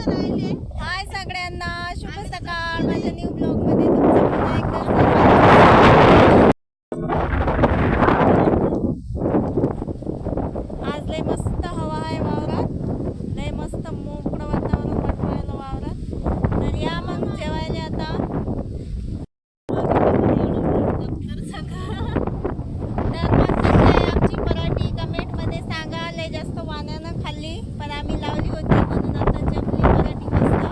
हाय सगळ्यांना शुभ सकाळ. माझ्या न्यू ब्लॉगमध्ये तुमचं पुन्हा एकदा स्वागत. आज लय मस्त हवा आहे वावरात लय मस्त मोकळं वातावरण वाटू राहिलं वावरात तर या मग जेवायला आता तर मस्त आहे आमची पराठी कमेंटमध्ये सांगा लय जास्त वाण्यानं खाल्ली पण आम्ही लावली होती म्हणून आता जमली पराठी मस्त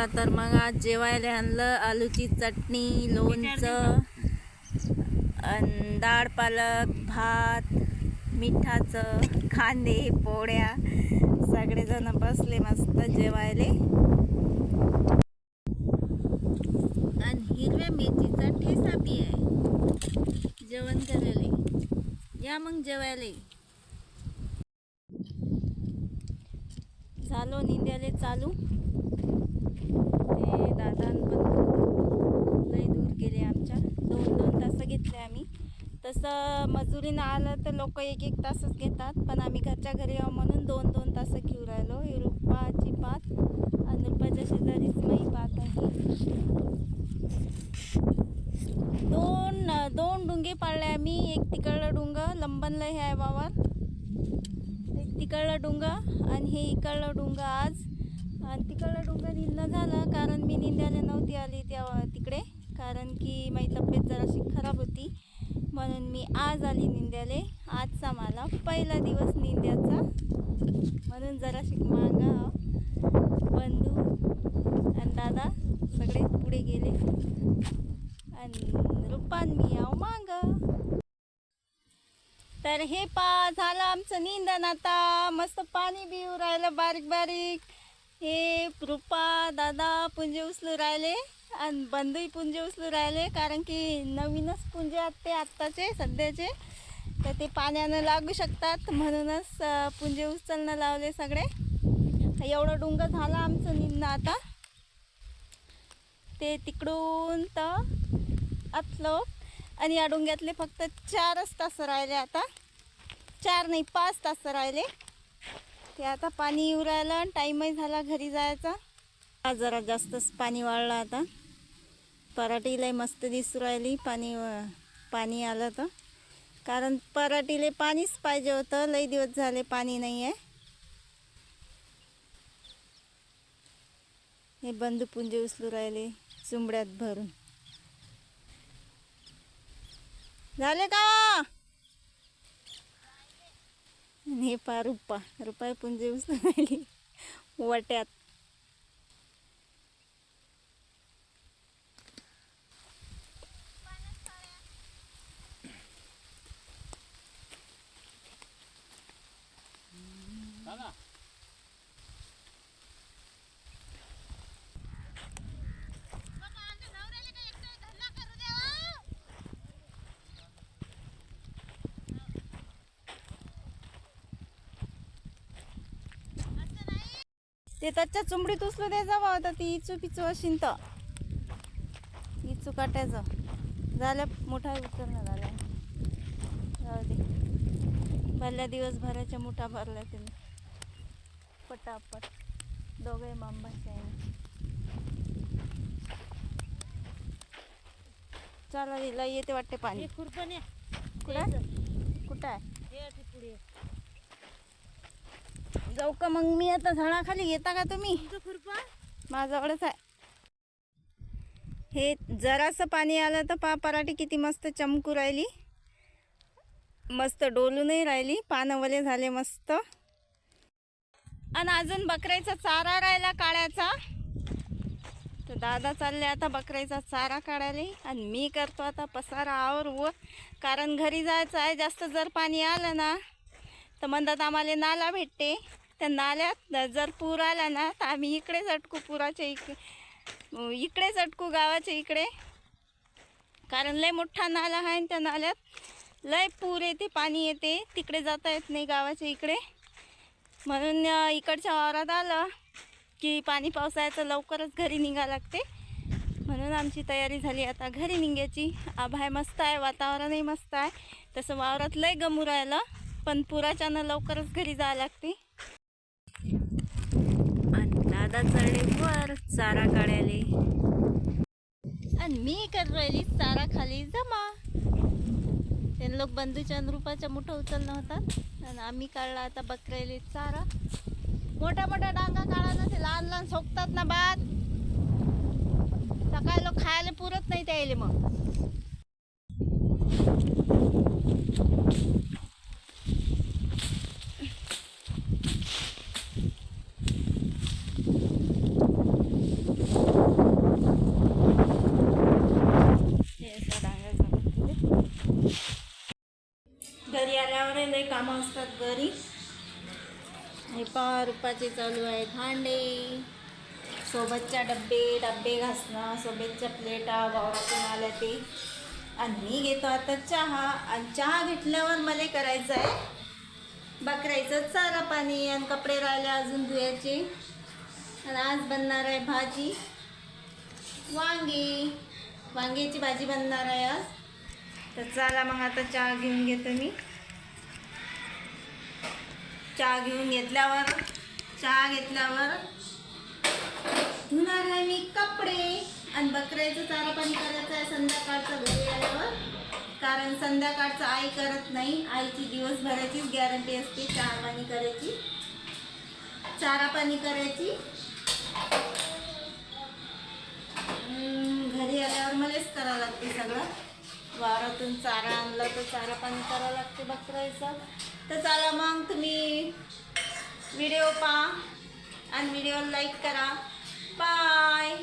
चला तर मग आज जेवायला आणलं आलूची चटणी लोणचं आणि डाळ पालक भात मिठाचं कांदे पोळ्या. सगळेजण बसले मस्त जेवायले. आणि हिरव्या मेथीचा ठेसा बी आहे. जेवण करायला या मग जेवायला. झालो निंद्याले चालू. ते दादा लय दूर गेले आमच्या. दोन दोन तास घेतले आम्ही. तसं मजुरीनं आलं तर लोक एक एक तासच घेतात. पण आम्ही घरच्या घरी आहो म्हणून दोन दोन तास घेऊ राहिलो. ही पात आणि रुपाच्या शेजारीच मी पात आहे. दोन दोन डुंगे पाळले आम्ही. एक तिकडलं डुंग लंबनला हे आहे वावर. एक तिकडलं डुंग आणि हे इकडलं डुंग आज. आणि तिकडला डोंगर निंदणं झालं कारण मी निंद्याला नव्हती आली त्या तिकडे. कारण की माझी तब्येत जराशी खराब होती. म्हणून मी आज आली निंद्याले. आजचा मला पहिला दिवस निंद्याचा. म्हणून जराशी मागा बंधू आणि दादा सगळे पुढे गेले. आणि रुपान मी आव माग. तर हे पा झालं आमचं निंदन आता. मस्त पाणी बिऊ राहिलं बारीक बारीक हे कृपा दादा पुंजे उचलू राहिले आणि बंधूही पुंजे उचलू राहिले कारण की नवीनच पुंजे आहेत ते आत्ताचे सध्याचे. तर ते पाण्यानं लागू शकतात म्हणूनच पुंजे उचलणं लावले सगळे. एवढं डुंग झालं आमचं निंदणं आता. ते तिकडून तर आतलो. आणि या डोंग्यातले फक्त चारच तास राहिले आता. चार नाही पाच तास राहिले. ते आता पाणी येऊ राहिलं आणि टाईमही झाला घरी जायचा. आज जरा जास्तच पाणी वाढलं आता. पराठीलाही मस्त दिसू राहिली पाणी पाणी आलं तर. कारण पराठीले पाणीच पाहिजे होतं लई दिवस झाले पाणी नाही आहे हे बंधू पुंजे उचलू राहिले चुंबड्यात भरून. झाले का? हे पा रुपा रुपाय पुंजे उचलून राहिली. वट्यात. ते त्याच्या चुंबडीत उचलू दे जावं आता ती इचू पिचू अशीन तर. इचू काटायचं. झालं मोठा उचलणं झाला. जाऊ दे. भरल्या दिवसभराच्या मोठा भरला तिने. पटापट. दोघे मांबाचे आहे. चला येते वाटते पाणी. खुरपणे कुठं? कुठं आहे? पुढे. जाऊ का मग मी आता झाडाखाली येता का तुम्ही? खुरपा? माझ्याकडेच आहे. हे जरासं पाणी आलं तर पा पराठी किती मस्त चमकू राहिली. मस्त डोलूनही राहिली. पानं वले झाले मस्त. आणि अजून बकऱ्याचा चारा राहिला काळ्याचा. तर दादा चालले आता बकऱ्याचा चारा काढायला. आणि मी करतो आता पसारा आवर व कारण घरी जायचं आहे जास्त जर पाणी आलं ना तर म्हणतात आम्हाला नाला भेटते. त्या नाल्यात जर पूर आला ना तर आम्ही इकडेच अटकू पुराच्या इक इकडेच अटकू गावाच्या इकडे. कारण लय मोठा नाला आहे आणि त्या नाल्यात लय पूर येते पाणी येते. तिकडे जाता येत नाही गावाच्या इकडे. म्हणून इकडच्या वावरात आलं की पाणी पावसाळ्याचं लवकरच घरी निघा लागते. म्हणून आमची तयारी झाली आता घरी निघायची. आभाय मस्त आहे वातावरणही मस्त आहे. तसं वावरात लय गमू राहिलं. पण पुराच्यानं लवकरच घरी जावं लागते. आणि दादा चढले वर चारा काढायले. आणि मी कर राहिली चारा खाली जमा. ते लोक बंधूच्या रुपाच्या मोठं उचलणं होतात. आणि आम्ही काढला आता बकरायले चारा. मोठ्या मोठ्या डांगा काढा ना ते लहान लहान सोकतात ना बाद सकाळी लोक खायला पुरत नाही त्याले मग हे असं डांगा चालू घरी आल्यावर लय कामं असतात घरी हे रुपाचे चालू आहे भांडे सोबतच्या डब्बे डब्बे घासणं सोबतच्या प्लेटा वावरातून आल्या ते. आणि मी घेतो आता चहा. आणि चहा घेतल्यावर मला करायचं आहे बकरायचं चारा पाणी आणि कपडे राहिले अजून धुयाचे. आणि आज बनणार आहे भाजी. वांगी. वांग्याची भाजी बनणार आहे आज. तर चला मग आता चहा घेऊन घेतो मी. चहा घेऊन घेतल्यावर चहा घेतल्यावर धुणार आहे मी कपडे. आणि बकऱ्याचं चारा पाणी करायचं आहे संध्याकाळचं घरी आल्यावर. कारण संध्याकाळचं आई करत नाही. आईची दिवसभराचीच गॅरंटी असते चहा पाणी करायची. चारा पाणी करायची घरी आल्यावर मलाच करावं लागते सगळं. वावरातून चारा आणला तर चारा पाणी करावं लागते बकरायचं तर चला मग तुम्ही व्हिडिओ पहा आणि व्हिडिओ लाईक करा. बाय.